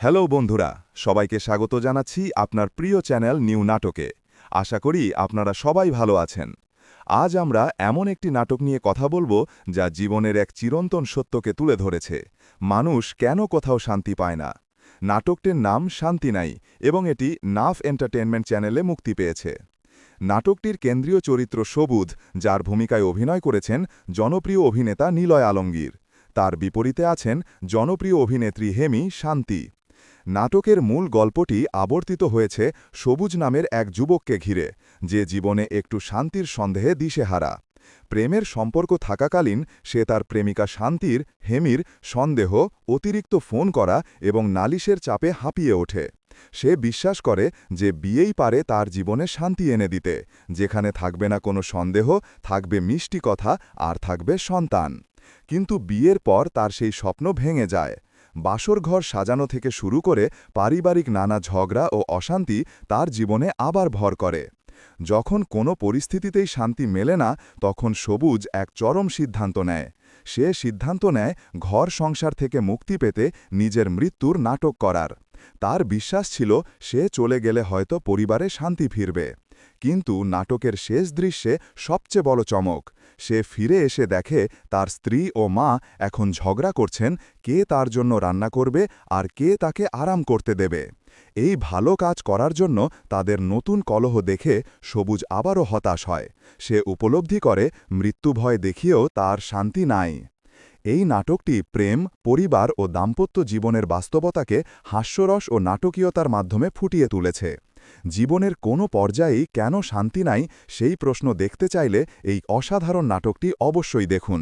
Hello বন্ধুরা, সবাইকে স্বাগত জানাচ্ছি আপনার প্রিয় চ্যানেল নিউ নাটকে। আশা করি আপনারা সবাই ভালো আছেন। আজ আমরা এমন একটি নাটক নিয়ে কথা বলব যা জীবনের এক চিরন্তন সত্যকে তুলে ধরেছে। মানুষ কেন কোথাও শান্তি পায় না? নাটকটির নাম শান্তি নাই এবং এটি নাফ এন্টারটেনমেন্ট চ্যানেলে মুক্তি পেয়েছে। নাটকটির কেন্দ্রীয় চরিত্র সবুজ, যার ভূমিকায় অভিনয় করেছেন জনপ্রিয় অভিনেতা নিলয় আলমগীর। তার বিপরীতে আছেন জনপ্রিয় অভিনেত্রী হেমি শান্তি। নাটকের মূল গল্পটি আবর্তিত হয়েছে সবুজ নামের এক যুবককে ঘিরে, যে জীবনে একটু শান্তির সন্দেহে দিশেহারা। প্রেমের সম্পর্ক থাকাকালীন সে তার প্রেমিকা শান্তির, হেমির, সন্দেহ, অতিরিক্ত ফোন করা এবং নালিশের চাপে হাঁপিয়ে ওঠে। সে বিশ্বাস করে যে বিয়েই পারে তার জীবনে শান্তি এনে দিতে, যেখানে থাকবে না কোনো সন্দেহ, থাকবে মিষ্টি কথা আর থাকবে সন্তান। কিন্তু বিয়ের পর তার সেই স্বপ্ন ভেঙে যায়। বাসরঘর সাজানো থেকে শুরু করে পারিবারিক নানা ঝগড়া ও অশান্তি তার জীবনে আবার ভর করে। যখন কোনো পরিস্থিতিতেই শান্তি মেলে না, তখন সবুজ এক চরম সিদ্ধান্ত নেয়। সে সিদ্ধান্ত নেয় ঘর সংসার থেকে মুক্তি পেতে নিজের মৃত্যুর নাটক করার। তার বিশ্বাস ছিল সে চলে গেলে হয়তো পরিবারে শান্তি ফিরবে। কিন্তু নাটকের শেষ দৃশ্যে সবচেয়ে বড় চমক, সে ফিরে এসে দেখে তার স্ত্রী ও মা এখন ঝগড়া করছেন কে তার জন্য রান্না করবে আর কে তাকে আরাম করতে দেবে। এই ভালো কাজ করার জন্য তাদের নতুন কলহ দেখে সবুজ আবারও হতাশ হয়। সে উপলব্ধি করে মৃত্যুভয় দেখিয়েও তার শান্তি নাই। এই নাটকটি প্রেম, পরিবার ও দাম্পত্য জীবনের বাস্তবতাকে হাস্যরস ও নাটকীয়তার মাধ্যমে ফুটিয়ে তুলেছে। জীবনের কোনো পর্যায়েই কেন শান্তি নাই সেই প্রশ্ন দেখতে চাইলে এই অসাধারণ নাটকটি অবশ্যই দেখুন।